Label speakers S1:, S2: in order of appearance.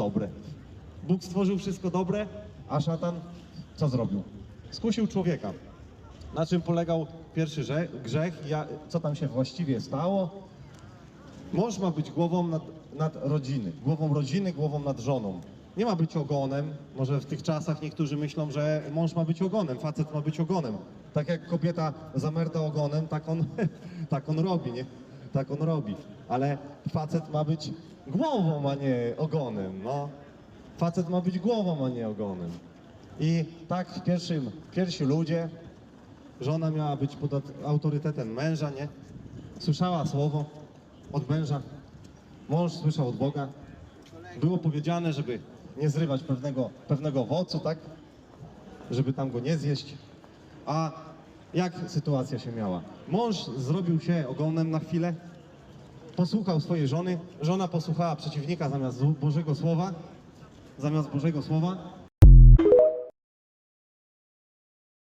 S1: dobre. Bóg stworzył wszystko dobre, a szatan co zrobił? Skusił człowieka. Na czym polegał pierwszy grze- grzech? Ja, co tam się właściwie stało? Mąż ma być głową nad, nad rodziny, głową rodziny, głową nad żoną. Nie ma być ogonem. Może w tych czasach niektórzy myślą, że mąż ma być ogonem, facet ma być ogonem. Tak jak kobieta zamerda ogonem, tak on, tak on robi, nie? Tak on robi. Ale facet ma być głową, a nie ogonem, no. Facet ma być głową, a nie ogonem. I tak w pierwszym, pierwsi ludzie, żona miała być pod autorytetem męża, nie? Słyszała słowo od męża, mąż słyszał od Boga. Było powiedziane, żeby nie zrywać pewnego, pewnego owocu, tak? Żeby tam go nie zjeść. A jak sytuacja się miała? Mąż zrobił się ogonem na chwilę, posłuchał swojej żony, żona posłuchała przeciwnika zamiast Bożego Słowa, zamiast Bożego Słowa